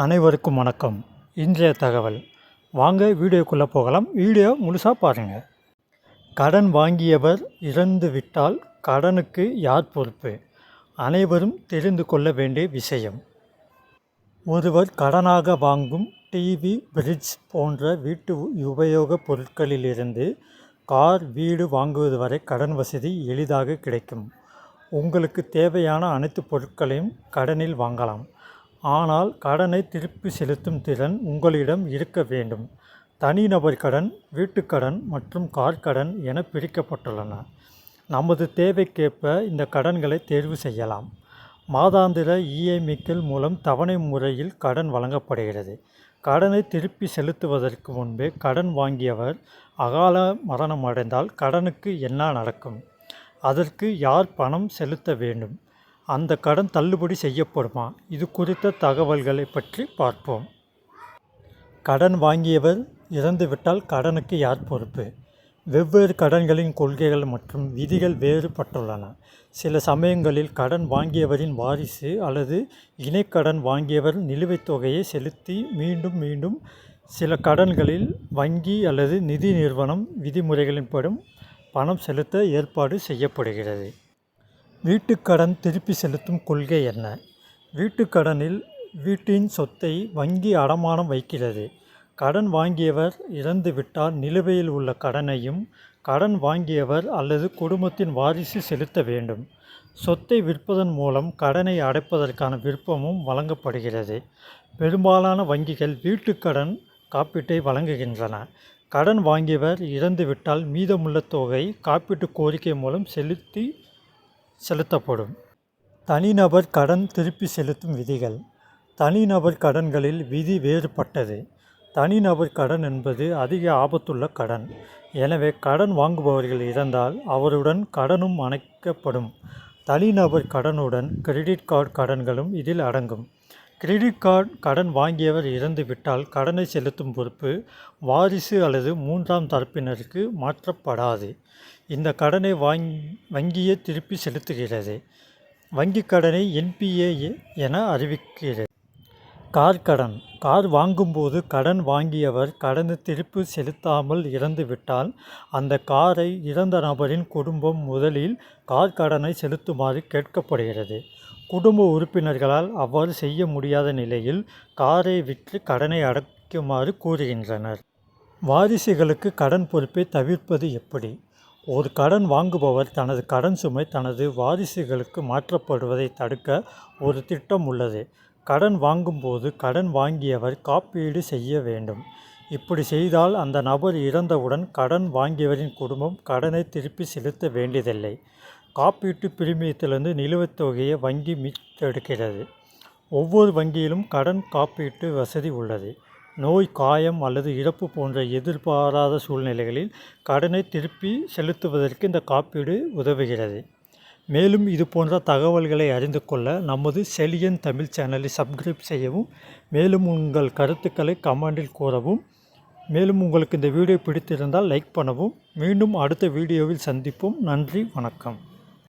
அனைவருக்கும் வணக்கம். இன்றைய தகவல். வாங்க வீடியோக்குள்ளே போகலாம். வீடியோ முழுசாக பாருங்கள் கடன் வாங்கியவர் இறந்து விட்டால் கடனுக்கு யார் பொறுப்பு? அனைவரும் தெரிந்து கொள்ள வேண்டிய விஷயம். ஒருவர் கடனாக வாங்கும் டிவி பிரிட்ஜ் போன்ற வீட்டு உபயோகப் பொருட்களிலிருந்து கார் வீடு வாங்குவது வரை கடன் வசதி எளிதாக கிடைக்கும். உங்களுக்கு தேவையான அனைத்து பொருட்களையும் கடனில் வாங்கலாம். ஆனால் கடனை திருப்பி செலுத்தும் திறன் உங்களிடம் இருக்க வேண்டும். தனிநபர் கடன் வீட்டுக்கடன் மற்றும் கார் கடன் என பிரிக்கப்பட்டுள்ளன. நமது தேவைக்கேற்ப இந்த கடன்களை தேர்வு செய்யலாம். மாதாந்திர இஎம்ஐக்கள் மூலம் தவணை முறையில் கடன் வழங்கப்படுகிறது. கடனை திருப்பி செலுத்துவதற்கு முன்பே கடன் வாங்கியவர் அகால மரணம் அடைந்தால் கடனுக்கு என்ன நடக்கும்? அதற்கு யார் பணம் செலுத்த வேண்டும்? அந்த கடன் தள்ளுபடி செய்யப்படுமா? இது குறித்த தகவல்களை பற்றி பார்ப்போம். கடன் வாங்கியவர் இறந்துவிட்டால் கடனுக்கு யார் பொறுப்பு? வெவ்வேறு கடன்களின் கொள்கைகள் மற்றும் விதிகள் வேறுபட்டுள்ளன. சில சமயங்களில் கடன் வாங்கியவரின் வாரிசு அல்லது இணைக்கடன் வாங்கியவர் நிலுவைத் தொகையை செலுத்தி மீண்டும் மீண்டும் சில கடன்களில் வங்கி அல்லது நிதி நிறுவனம் விதிமுறைகளின்படும் பணம் செலுத்த ஏற்பாடு செய்யப்படுகிறது. வீட்டுக்கடன் திருப்பி செலுத்தும் கொள்கை என்ன? வீட்டுக்கடனில் வீட்டின் சொத்தை வங்கி அடமானம் வைக்கிறது. கடன் வாங்கியவர் இறந்துவிட்டால் நிலுவையில் உள்ள கடனையும் கடன் வாங்கியவர் அல்லது குடும்பத்தின் வாரிசு செலுத்த வேண்டும். சொத்தை விற்பதன் மூலம் கடனை அடைப்பதற்கான விருப்பமும் வழங்கப்படுகிறது. பெரும்பாலான வங்கிகள் வீட்டுக்கடன் காப்பீட்டை வழங்குகின்றன. கடன் வாங்கியவர் இறந்துவிட்டால் மீதமுள்ள தொகை காப்பீட்டு கோரிக்கை மூலம் செலுத்தி செலுத்தப்படும். தனிநபர் கடன் திருப்பி செலுத்தும் விதிகள். தனிநபர் கடன்களில் விதி வேறுபட்டது. தனிநபர் கடன் என்பது அதிக ஆபத்துள்ள கடன். எனவே கடன் வாங்குபவர்கள் இறந்தால் அவருடன் கடனும் அணைக்கப்படும். தனிநபர் கடனுடன் கிரெடிட் கார்டு கடன்களும் இதில் அடங்கும். கிரெடிட் கார்டு கடன் வாங்கியவர் இறந்துவிட்டால் கடனை செலுத்தும் பொறுப்பு வாரிசு அல்லது மூன்றாம் தரப்பினருக்கு மாற்றப்படாது. இந்த கடனை வாங் வங்கியே திருப்பி செலுத்துகிறது. வங்கி கடனை என்பிஏ என அறிவிக்கிறது. கார் கடன். கார் வாங்கும்போது கடன் வாங்கியவர் கடனை திருப்பி செலுத்தாமல் இறந்துவிட்டால் அந்த காரை இறந்த நபரின் குடும்பம் முதலில் கார் கடனை செலுத்துமாறு கேட்கப்படுகிறது. குடும்ப உறுப்பினர்களால் அவ்வாறு செய்ய முடியாத நிலையில் காரை விற்று கடனை அடைக்குமாறு கூறுகின்றனர். வாரிசுகளுக்கு கடன் பொறுப்பை தவிர்ப்பது எப்படி? ஒரு கடன் வாங்குபவர் தனது கடன் சுமை தனது வாரிசுகளுக்கு மாற்றப்படுவதை தடுக்க ஒரு திட்டம் உள்ளது. கடன் வாங்கும்போது கடன் வாங்கியவர் காப்பீடு செய்ய வேண்டும். இப்படி செய்தால் அந்த நபர் இறந்தவுடன் கடன் வாங்கியவரின் குடும்பம் கடனை திருப்பி செலுத்த வேண்டியதில்லை. காப்பீட்டு பிரிமியத்திலிருந்து நிலுவைத் தொகையை வங்கி மீட்டெடுக்கிறது. ஒவ்வொரு வங்கியிலும் கடன் காப்பீட்டு வசதி உள்ளது. நோய் காயம் அல்லது இறப்பு போன்ற எதிர்பாராத சூழ்நிலைகளில் கடனை திருப்பி செலுத்துவதற்கு இந்த காப்பீடு உதவுகிறது. மேலும் இது போன்ற தகவல்களை அறிந்து கொள்ள நமது செலியன் தமிழ் சேனலை சப்ஸ்கிரைப் செய்யவும் மேலும் உங்கள் கருத்துக்களை கமெண்டில் கூறவும் மேலும் உங்களுக்கு இந்த வீடியோ பிடித்திருந்தால் லைக் பண்ணவும். மீண்டும் அடுத்த வீடியோவில் சந்திப்போம். நன்றி வணக்கம்.